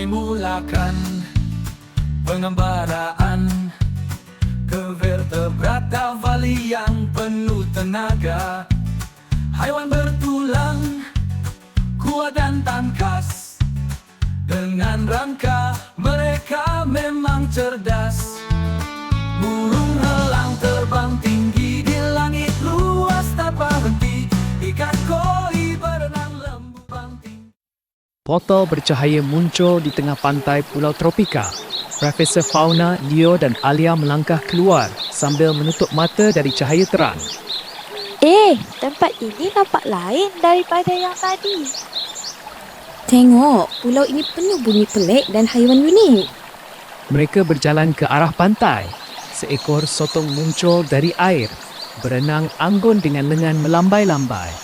kami mulakan pengembaraan ke vertebrata vali yang penuh tenaga. Haiwan bertulang kuat dan tangkas. Dengan rangka mereka memang cerdas. Portal bercahaya muncul di tengah pantai Pulau Tropika. Profesor Fauna, Leo dan Alia melangkah keluar sambil menutup mata dari cahaya terang. Eh, tempat ini nampak lain daripada yang tadi. Tengok, pulau ini penuh bunyi pelik dan haiwan unik. Mereka berjalan ke arah pantai. Seekor sotong muncul dari air, berenang anggun dengan lengan melambai-lambai.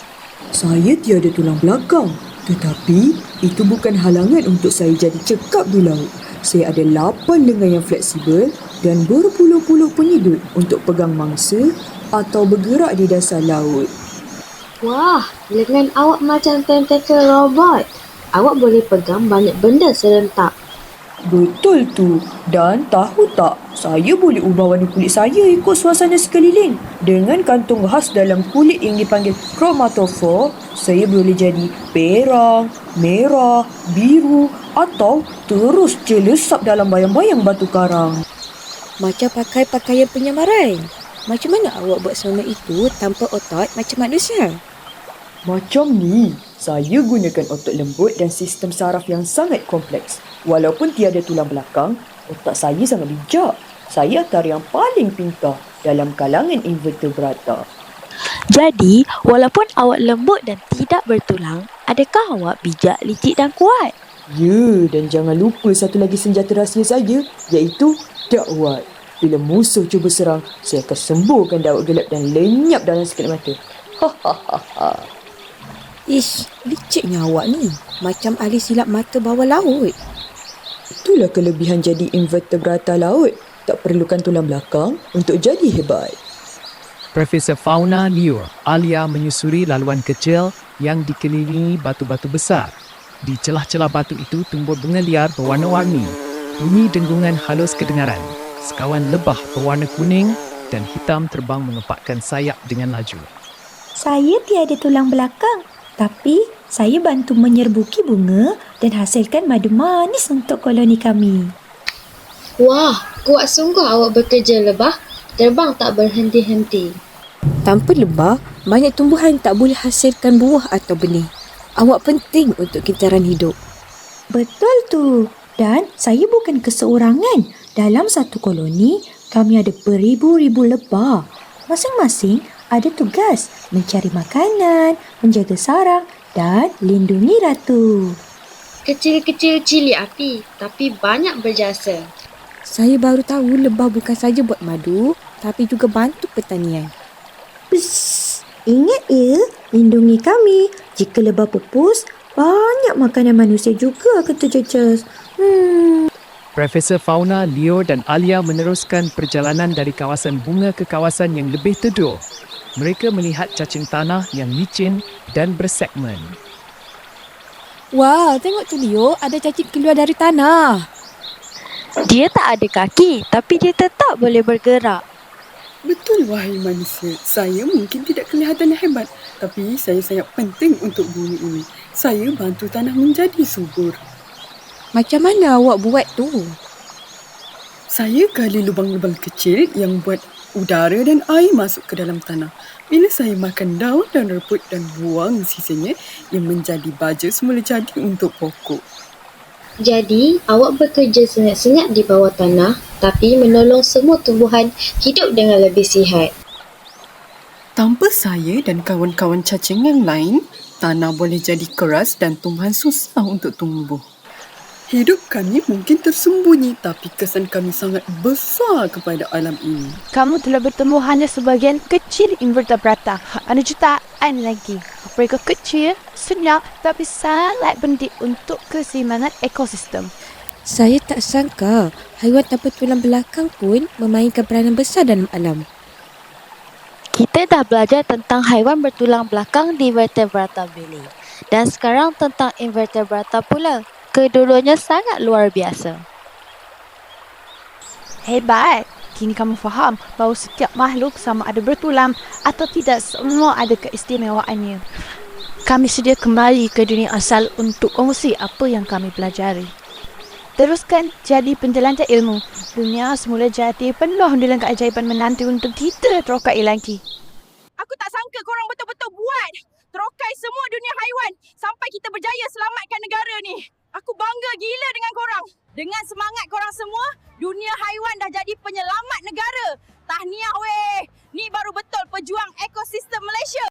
Saya tiada tulang belakang. Tetapi itu bukan halangan untuk saya jadi cekap di laut. Saya ada lapan lengan yang fleksibel dan berpuluh-puluh penyidut untuk pegang mangsa atau bergerak di dasar laut. Wah, lengan awak macam tentakel robot. Awak boleh pegang banyak benda serentak. Betul tu. Dan tahu tak, saya boleh ubah warna kulit saya ikut suasana sekeliling. Dengan kantung khas dalam kulit yang dipanggil chromatophore, saya boleh jadi perang, merah, biru atau terus jelesap dalam bayang-bayang batu karang. Macam pakai pakaian penyamaran. Macam mana awak buat semua itu tanpa otot macam manusia? Macam ni, saya gunakan otot lembut dan sistem saraf yang sangat kompleks. Walaupun tiada tulang belakang, otak saya sangat bijak. Saya antara yang paling pintar dalam kalangan invertebrata. Jadi, walaupun awak lembut dan tidak bertulang, adakah awak bijak, licik dan kuat? Ya, dan jangan lupa satu lagi senjata rahsia saya, iaitu dakwat. Bila musuh cuba serang, saya akan sembuhkan dakwat gelap dan lenyap dalam sekejap mata. Ish, liciknya awak ni. Macam ahli silap mata bawah laut. Itulah kelebihan jadi invertebrata laut. Tak perlukan tulang belakang untuk jadi hebat. Profesor Fauna Leo, Alia menyusuri laluan kecil yang dikelilingi batu-batu besar. Di celah-celah batu itu tumbuh bunga liar berwarna-warni. Bunyi denggungan halus kedengaran. Sekawan lebah berwarna kuning dan hitam terbang mengepakkan sayap dengan laju. Saya tiada tulang belakang, tapi saya bantu menyerbuki bunga dan hasilkan madu manis untuk koloni kami. Wah, kuat sungguh awak bekerja lebah. Terbang tak berhenti-henti. Tanpa lebah, banyak tumbuhan tak boleh hasilkan buah atau benih. Awak penting untuk kintaran hidup. Betul tu. Dan saya bukan keseorangan. Dalam satu koloni, kami ada beribu-ribu lebah. Masing-masing ada tugas mencari makanan, menjaga sarang dan lindungi ratu. Kecil-kecil cili api, tapi banyak berjasa. Saya baru tahu lebah bukan saja buat madu, tapi juga bantu pertanian. Psst, ingat ya, lindungi kami. Jika lebah pupus, banyak makanan manusia juga akan terjejas. Hmm, Profesor Fauna, Leo dan Alia meneruskan perjalanan dari kawasan bunga ke kawasan yang lebih teduh. Mereka melihat cacing tanah yang licin dan bersegmen. Wah, tengok tu Leo, ada cacing keluar dari tanah. Dia tak ada kaki, tapi dia tetap boleh bergerak. Betul wahai manusia, saya mungkin tidak kelihatan hebat tapi saya sangat penting untuk bumi ini. Saya bantu tanah menjadi subur. Macam mana awak buat tu? Saya gali lubang-lubang kecil yang buat udara dan air masuk ke dalam tanah. Bila saya makan daun dan reput dan buang sisanya yang menjadi baja semula jadi untuk pokok. Jadi, awak bekerja senyap-senyap di bawah tanah tapi menolong semua tumbuhan hidup dengan lebih sihat. Tanpa saya dan kawan-kawan cacing yang lain, tanah boleh jadi keras dan tumbuhan susah untuk tumbuh. Hidup kami mungkin tersembunyi tapi kesan kami sangat besar kepada alam ini. Kamu telah bertemu hanya sebahagian kecil invertebrata. Ada jutaan lagi. Mereka kecil, senyap tapi sangat penting untuk keseimbangan ekosistem. Saya tak sangka haiwan tanpa tulang belakang pun memainkan peranan besar dalam alam. Kita dah belajar tentang haiwan bertulang belakang di vertebrata belly. Dan sekarang tentang invertebrata pula. Kedua-duanya sangat luar biasa. Hebat. Kini kamu faham bahawa setiap makhluk sama ada bertulang atau tidak semua ada keistimewaannya. Kami sedia kembali ke dunia asal untuk kongsi apa yang kami pelajari. Teruskan jadi penjelajah ilmu. Dunia semula jadi penuh dengan keajaiban menanti untuk kita terokai lagi. Aku tak sangka korang betul-betul buat terokai semua dunia haiwan sampai kita berjaya selamatkan negara ni. Aku bangga gila dengan korang. Dengan semangat korang semua, dunia haiwan dah jadi penyelamat negara. Tahniah weh. Ni baru betul pejuang ekosistem Malaysia.